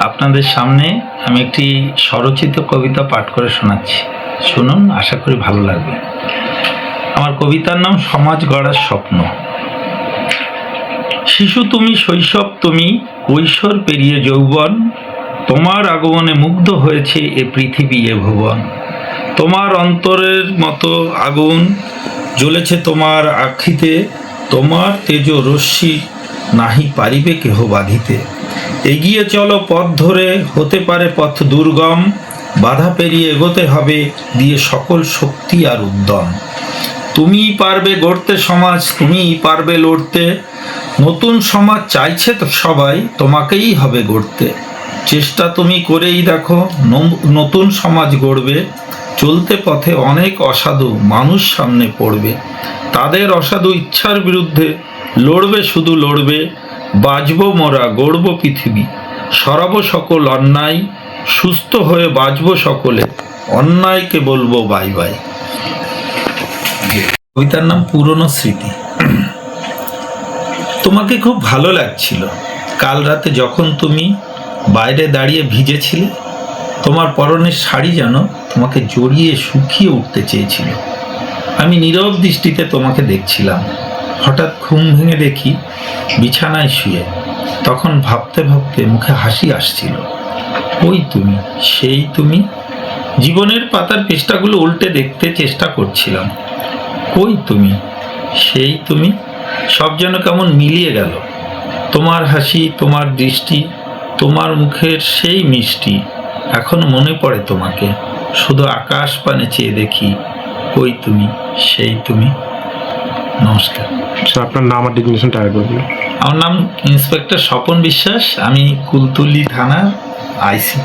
আপনাদের সামনে আমি একটি স্বরচিত কবিতা পাঠ করে শোনাচ্ছি। শুনুন, আশা করি ভালো লাগবে। আমার কবিতার নাম সমাজ গড়ার স্বপ্ন। শিশু তুমি, শৈশব তুমি, কৈশোর পেরিয়ে যৌবন। তোমার আগমনে মুগ্ধ হয়েছে এ পৃথিবী, এ ভুবন। তোমার অন্তরের মতো আগুন জ্বলেছে তোমার আখিতে। তোমার তেজ রশ্মি নাহি পারিবে কেহ বাঁধিতে। এগিয়ে চলো পথ ধরে, হতে পারে পথ দুর্গম, বাধা পেরিয়ে এগোতে হবে, দিয়ে সকল শক্তি আর উদ্যম। তুমিই পারবে গড়তে সমাজ, তুমিই পারবে লড়তে। নতুন সমাজ চাইছে তো সবাই, তোমাকেই হবে গড়তে। চেষ্টা তুমি করেই দেখো নতুন সমাজ গড়বে। চলতে পথে অনেক অসাধু মানুষ সামনে পড়বে। তাদের অসাধু ইচ্ছার বিরুদ্ধে লড়বে, শুধু লড়বে। বাঁচব মোরা, গড়ব পৃথিবী। সরাব সকল অন্যায়, সুস্থ হয়ে বাঁচব সকলে। অন্যায়কে বলব বাই বাই। কবিতার নাম পুরনো স্মৃতি। তোমাকে খুব ভালো লাগছিল। কাল রাতে যখন তুমি বাইরে দাঁড়িয়ে ভিজেছিলে, তোমার পরনের শাড়ি যেন তোমাকে জড়িয়ে শুকিয়ে উঠতে চেয়েছিল। আমি নীরব দৃষ্টিতে তোমাকে দেখছিলাম। হঠাৎ ঘুম ভেঙে দেখি বিছানায় শুয়ে। তখন ভাবতে ভাবতে মুখে হাসি আসছিল। ওই তুমি, সেই তুমি? জীবনের পাতার পৃষ্ঠাগুলো উল্টে দেখতে চেষ্টা করছিলাম। কই তুমি? সেই তুমি? সব যেন কেমন মিলিয়ে গেল। তোমার হাসি, তোমার দৃষ্টি, তোমার মুখের সেই মিষ্টি, এখন মনে পড়ে তোমাকে। শুধু আকাশ পানে চেয়ে দেখি, কই তুমি, সেই তুমি? নমস্কার। স্যার আপনার নাম আর ডিগনেশনটা আগে বলুন। আমার নাম ইন্সপেক্টর স্বপন বিশ্বাস, আমি কুলতুলি থানা আইসি।